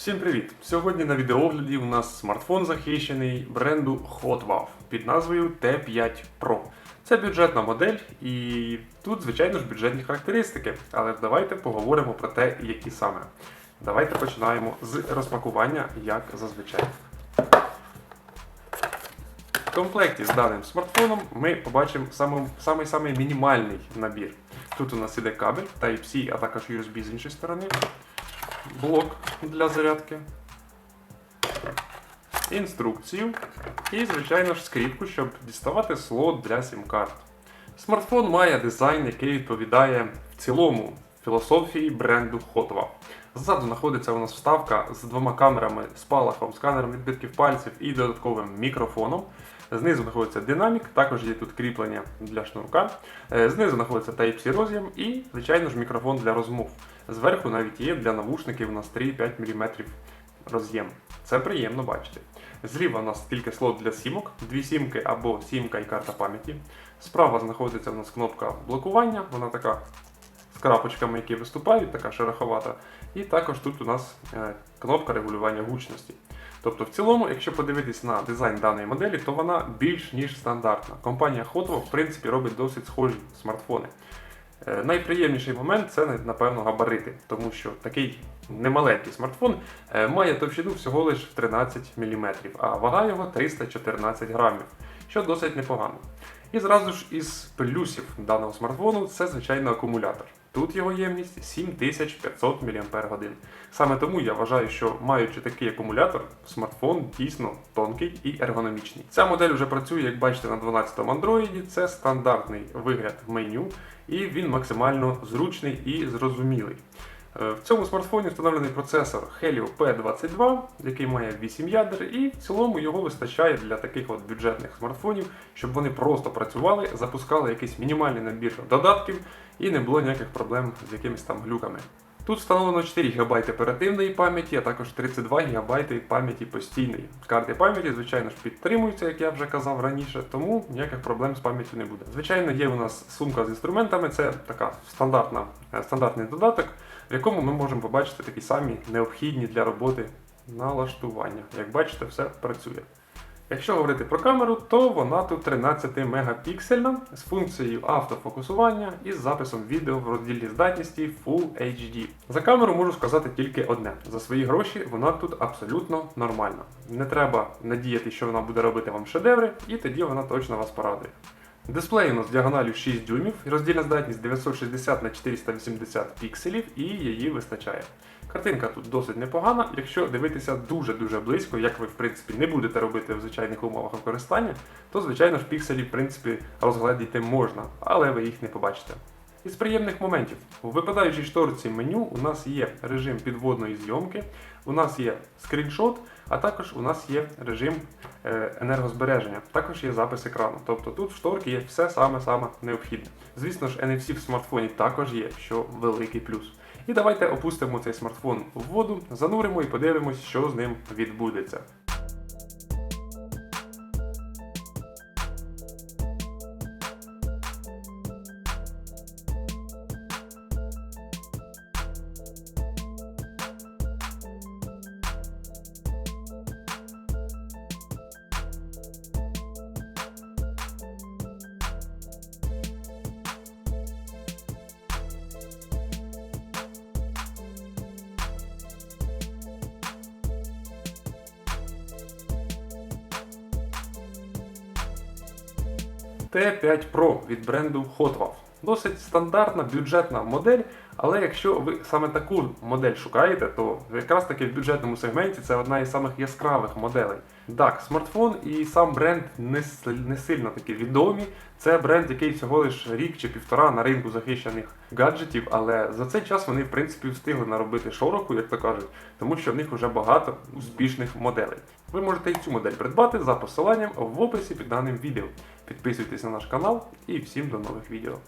Всім привіт! Сьогодні на відеогляді у нас смартфон захищений бренду HotWav під назвою T5 Pro. Це бюджетна модель, і тут, звичайно ж, бюджетні характеристики. Але давайте поговоримо про те, які саме. Давайте починаємо з розпакування, як зазвичай. В комплекті з даним смартфоном ми побачимо самий, самий, самий мінімальний набір. Тут у нас іде кабель Type-C, а також USB з іншої сторони блок для зарядки, інструкцію і, звичайно ж, скріпку, щоб діставати слот для сім-карт. Смартфон має дизайн, який відповідає в цілому філософії бренду Hotwa. Ззаду знаходиться у нас вставка з двома камерами, спалахом, сканером відбитків пальців і додатковим мікрофоном. Знизу знаходиться динамік, також є тут кріплення для шнурка. Е, Знизу знаходиться Type-C роз'єм і, звичайно ж, мікрофон для розмов. Зверху навіть є для навушників у нас 3,5 мм роз'єм. Це приємно бачити. Зліва у нас тільки слот для сімок, дві сімки або сімка і карта пам'яті. Справа знаходиться у нас кнопка блокування, вона така крапочками, які виступають, така шероховата. І також тут у нас е, кнопка регулювання гучності. Тобто, в цілому, якщо подивитись на дизайн даної моделі, то вона більш ніж стандартна. Компанія Hotwa, в принципі, робить досить схожі смартфони. Е, Найприємніший момент це напевно габарити, тому що такий немаленький смартфон е, має товщину всього лише в 13 мм, а вага його 314 грамів, що досить непогано. І зразу ж із плюсів даного смартфону це звичайно акумулятор. Тут його ємність 7500 мАч. Саме тому я вважаю, що маючи такий акумулятор, смартфон дійсно тонкий і ергономічний. Ця модель вже працює, як бачите, на 12-му Android. Це стандартний вигляд меню, і він максимально зручний і зрозумілий. Е, В цьому смартфоні встановлений процесор Helio P22, який має 8 ядер, і в цілому його вистачає для таких от бюджетних смартфонів, щоб вони просто працювали, запускали якийсь мінімальний набір додатків і не було ніяких проблем з якимись там глюками. Тут встановлено 4 ГБ оперативної пам'яті, а також 32 ГБ пам'яті постійної. Карти пам'яті, звичайно ж, підтримуються, як я вже казав раніше, тому ніяких проблем з пам'яттю не буде. Звичайно, є у нас сумка з інструментами, це така стандартна, е, стандартний додаток, в якому ми можемо побачити такі самі необхідні для роботи налаштування. Як бачите, все працює. Якщо говорити про камеру, то вона тут 13 мегапіксельна з функцією автофокусування і з записом відео в роздільній здатності Full HD. За камеру можу сказати тільки одне: за свої гроші вона тут абсолютно нормальна. Не треба надіяти, що вона буде робити вам шедеври, і тоді вона точно вас порадує. Дисплей у нас діагоналю 6 дюймів, роздільна здатність 960 на 480 пікселів і її вистачає. Картинка тут досить непогана. Якщо дивитися дуже-дуже близько, як ви в принципі не будете робити в звичайних умовах використання, то звичайно ж пікселі в принципі розгледіти можна, але ви їх не побачите. Із приємних моментів у випадаючій шторці меню у нас є режим підводної зйомки, у нас є скріншот, а також у нас є режим е, енергозбереження. Також є запис екрану. Тобто тут в шторці є все саме-саме необхідне. Звісно ж, NFC в смартфоні також є, що великий плюс. І давайте опустимо цей смартфон в воду, зануримо і подивимось, що з ним відбудеться. T5 Pro від бренду HotWav. Досить стандартна бюджетна модель, але якщо ви саме таку модель шукаєте, то якраз таки в бюджетному сегменті це одна із самих яскравих моделей. Так, смартфон і сам бренд не, не сильно такі відомі. Це бренд, який всього лиш рік чи півтора на ринку захищених гаджетів, але за цей час вони в принципі встигли наробити широку, як то кажуть, тому що в них вже багато успішних моделей. Ви можете і цю модель придбати за посиланням в описі під даним відео. Підписуйтесь на наш канал і всім до нових відео.